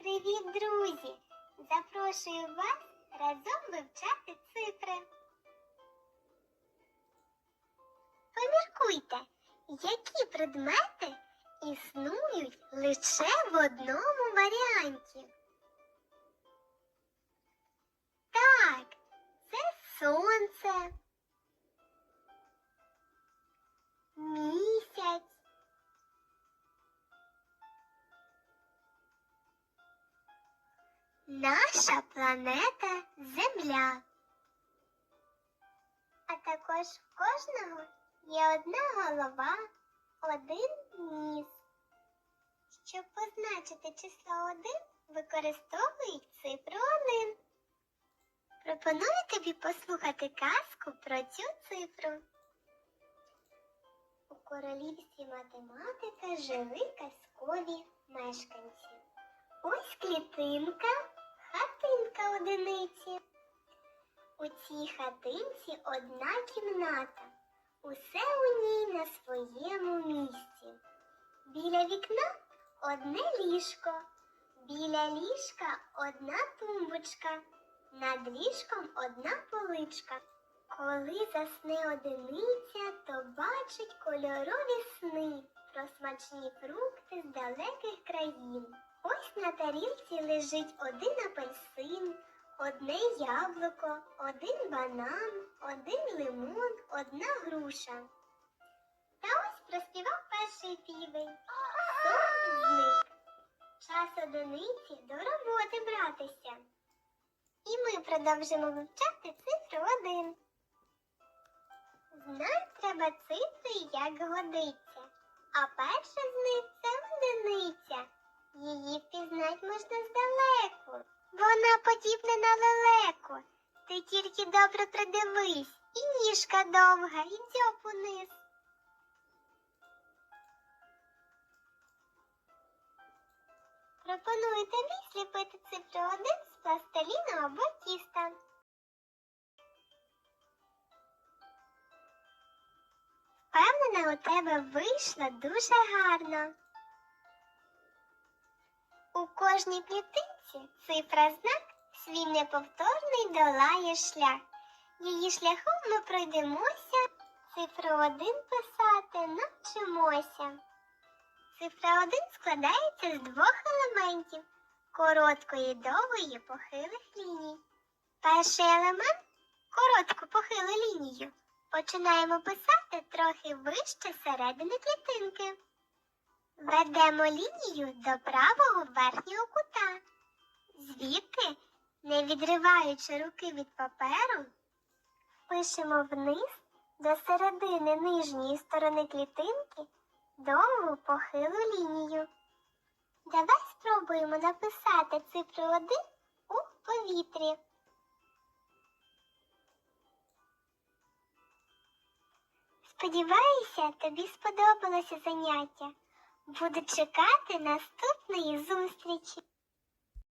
Привіт, друзі! Запрошую вас разом вивчати цифри. Поміркуйте, які предмети існують лише в одному варіанті. Так, це сонце, наша планета Земля. А також в кожного є одна голова, один ніс. Щоб позначити число 1, використовують цифру 1. Пропоную тобі послухати казку про цю цифру. У королівстві математика жили казкові мешканці. Ось клітинка, хатинка одиниці. У цій хатинці одна кімната. Усе у ній на своєму місці. Біля вікна одне ліжко. Біля ліжка одна тумбочка. Над ліжком одна поличка. Коли засне одиниця, то бачить кольорові сни про смачні фрукти з далеких країн. Ось на тарілці лежить один апельсин, одне яблуко, один банан, один лимон, одна груша. Та ось проспівав перший півень. Зник. Час одиниці до роботи братися. І ми продовжимо вивчати цифру один. Знать треба цифри, як годиться. А перша з них це одиниця. Її впізнать можна здалеку. Вона подібна на лелеку. Ти тільки добре придивись, і ніжка довга, і дзьоб униз. Пропоную тобі сліпити цифру 1 з пластиліну або тіста. Впевнена, у тебе вийшло дуже гарно. У кожній клітинці цифра знак свій неповторний долає шлях. Її шляхом ми пройдемося, цифру 1 писати навчимося. Цифра 1 складається з двох елементів короткої довгої похилих ліній. Перший елемент коротку похилу лінію. Починаємо писати трохи вище середини клітинки. Ведемо лінію до правого верхнього кута. Звідти, не відриваючи руки від паперу, пишемо вниз до середини нижньої сторони клітинки довгу похилу лінію. Давай спробуємо написати цифру 1 у повітрі. Сподіваюся, тобі сподобалося заняття. Буду чекати наступної зустрічі.